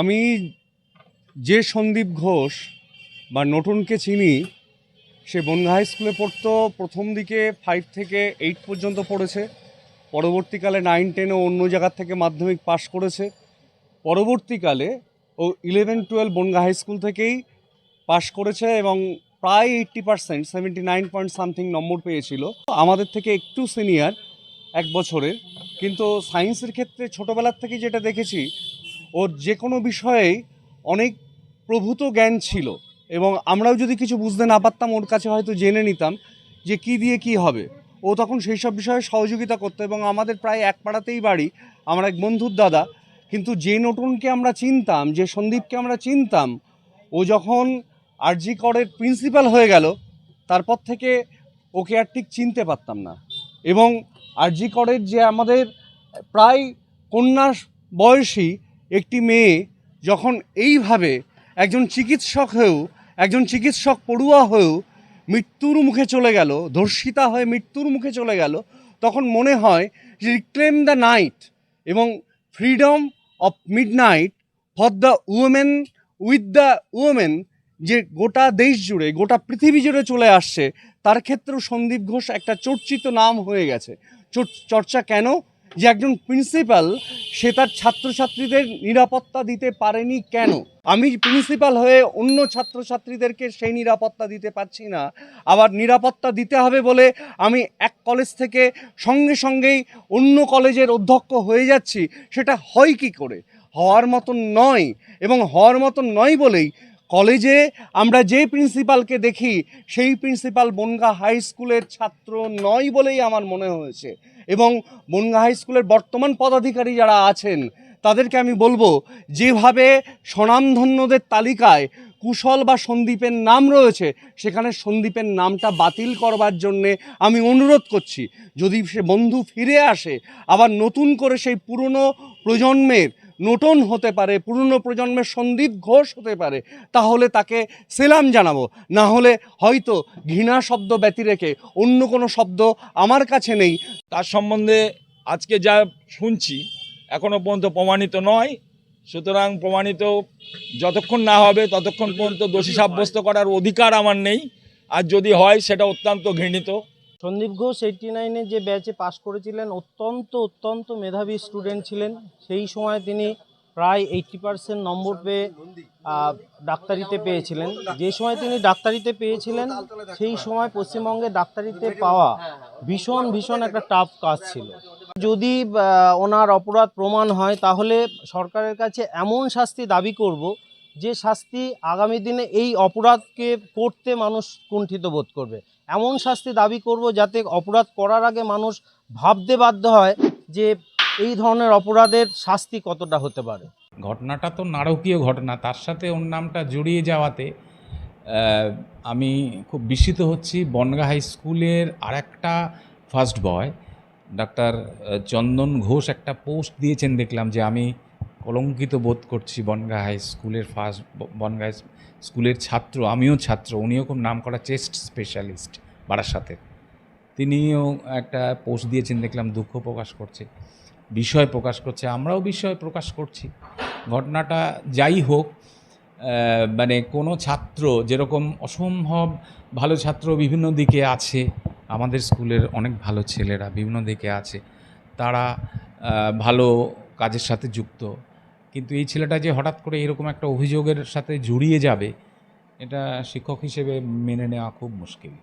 আমি যে সন্দীপ ঘোষ বা নতুনকে চিনি, সে বনগা হাই স্কুলে পড়তো, প্রথম দিকে ফাইভ থেকে এইট পর্যন্ত পড়েছে, পরবর্তীকালে নাইন টেনে অন্য জায়গার থেকে মাধ্যমিক পাশ করেছে। পরবর্তীকালে ও eleven twelve Bongaon high school থেকেই পাশ করেছে এবং প্রায় eighty percent seventy nine point something number পেয়েছিল। আমাদের থেকে একটু সিনিয়র এক বছরের, কিন্তু সায়েন্সের ক্ষেত্রে ছোটোবেলার থেকে যেটা দেখেছি ওর যে কোনো বিষয়েই অনেক প্রভূত জ্ঞান ছিল এবং আমরাও যদি কিছু বুঝতে না পারতাম, ওর কাছে হয়তো জেনে নিতাম যে কি দিয়ে কি হবে। ও তখন সেই সব বিষয়ে সহযোগিতা করতো এবং আমাদের প্রায় এক পাড়াতেই বাড়ি, আমার এক বন্ধুর দাদা। কিন্তু যে নতুনকে আমরা চিনতাম, যে সন্দীপকে আমরা চিনতাম, ও যখন আরজি করের প্রিন্সিপাল হয়ে গেল, তারপর থেকে ওকে আর ঠিক চিনতে পারতাম না। এবং আরজি করের যে আমাদের প্রায় কন্যা বয়সী একটি মেয়ে যখন এইভাবে একজন চিকিৎসক হয়েও, একজন চিকিৎসক পড়ুয়া হয়েও মৃত্যুর মুখে চলে গেল, ধর্ষিতা হয়ে মৃত্যুর মুখে চলে গেল, তখন মনে হয় যে রিক্লেম দ্য নাইট এবং freedom of midnight for the women with the women যে গোটা দেশ জুড়ে, গোটা পৃথিবী জুড়ে চলে আসছে, তার ক্ষেত্রেও সন্দীপ ঘোষ একটা চর্চিত নাম হয়ে গেছে। চর্চা কেন যে একজন প্রিন্সিপাল, সে তার ছাত্রছাত্রীদের নিরাপত্তা দিতে পারেনি কেন? আমি প্রিন্সিপাল হয়ে অন্য ছাত্রছাত্রীদেরকে সেই নিরাপত্তা দিতে পারছি না। আবার নিরাপত্তা দিতে হবে বলে আমি এক কলেজ থেকে সঙ্গে সঙ্গেই অন্য কলেজের অধ্যক্ষ হয়ে যাচ্ছি। সেটা হয় কি করে? হওয়ার মতন নয় এবং হওয়ার মতন নয় বলেই কলেজে আমরা যে প্রিন্সিপালকে দেখি, সেই প্রিন্সিপাল বনগা হাই স্কুলের ছাত্র নয় বলেই আমার মনে হয়েছে। এবং বনগা হাই স্কুলের বর্তমান পদাধিকারী যারা আছেন, তাদেরকে আমি বলব, যেভাবে স্বনামধন্যদের তালিকায় কুশল বা সন্দীপের নাম রয়েছে, সেখানে সন্দীপের নামটা বাতিল করবার জন্যে আমি অনুরোধ করছি। যদি সে বন্ধু ফিরে আসে, আবার নতুন করে সেই পুরনো প্রজন্মের নতুন হতে পারে, পুরনো প্রজন্মের সন্দীপ ঘোষ হতে পারে, তাহলে তাকে সেলাম জানাব। না হলে হয়তো ঘৃণা শব্দ ব্যতি রেখে অন্য কোনো শব্দ আমার কাছে নেই। তার সম্বন্ধে আজকে যা শুনছি এখনও পর্যন্ত প্রমাণিত নয়। সুতরাং প্রমাণিত যতক্ষণ না হবে, ততক্ষণ পর্যন্ত দোষী সাব্যস্ত করার অধিকার আমার নেই। আর যদি হয়, সেটা অত্যন্ত ঘৃণিত। সন্দীপ ঘোষ এইটটি নাইনে যে ব্যাচে পাশ করেছিলেন, অত্যন্ত অত্যন্ত মেধাবী স্টুডেন্ট ছিলেন। সেই সময় তিনি প্রায় এইটটি পার্সেন্ট নম্বর পেয়ে ডাক্তারিতে পেয়েছিলেন। যে সময় তিনি ডাক্তারিতে পেয়েছিলেন, সেই সময় পশ্চিমবঙ্গে ডাক্তারিতে পাওয়া ভীষণ ভীষণ একটা টাফ কাজ ছিল। যদি ওনার অপরাধ প্রমাণ হয়, তাহলে সরকারের কাছে এমন শাস্তি দাবি করব যে শাস্তি আগামী দিনে এই অপরাধকে করতে মানুষ কুণ্ঠিত বোধ করবে। এমন শাস্তি দাবি করব যাতে অপরাধ করার আগে মানুষ ভাবতে বাধ্য হয় যে এই ধরনের অপরাধের শাস্তি কতটা হতে পারে। ঘটনাটা তো নারকীয় ঘটনা, তার সাথে ওর নামটা জড়িয়ে যাওয়াতে আমি খুব বিস্মিত হচ্ছি। বনগা হাই স্কুলের আরেকটা first boy doctor Chandan Ghosh একটা পোস্ট দিয়েছেন দেখলাম যে আমি কলঙ্কিত বোধ করছি বনগা হাই স্কুলের ফার্স্ট, বনগা স্কুলের ছাত্র, আমিও ছাত্র, উনিও খুব নাম করা চেস্ট স্পেশালিস্ট বারাসাতের। তিনিও একটা পোস্ট দিয়েছেন, দেখলাম দুঃখ প্রকাশ করছে, বিষয় প্রকাশ করছে, আমরাও বিষয় প্রকাশ করছি। ঘটনাটা যাই হোক মানে কোনো ছাত্র যেরকম অসম্ভব ভালো ছাত্র বিভিন্ন দিকে আছে, আমাদের স্কুলের অনেক ভালো ছেলেরা বিভিন্ন দিকে আছে, তারা ভালো কাজের সাথে যুক্ত। কিন্তু এই ছেলেটা যে হঠাৎ করে এরকম একটা অভিযোগের সাথে জড়িয়ে যাবে, এটা শিক্ষক হিসেবে মেনে নেওয়া খুব মুশকিল।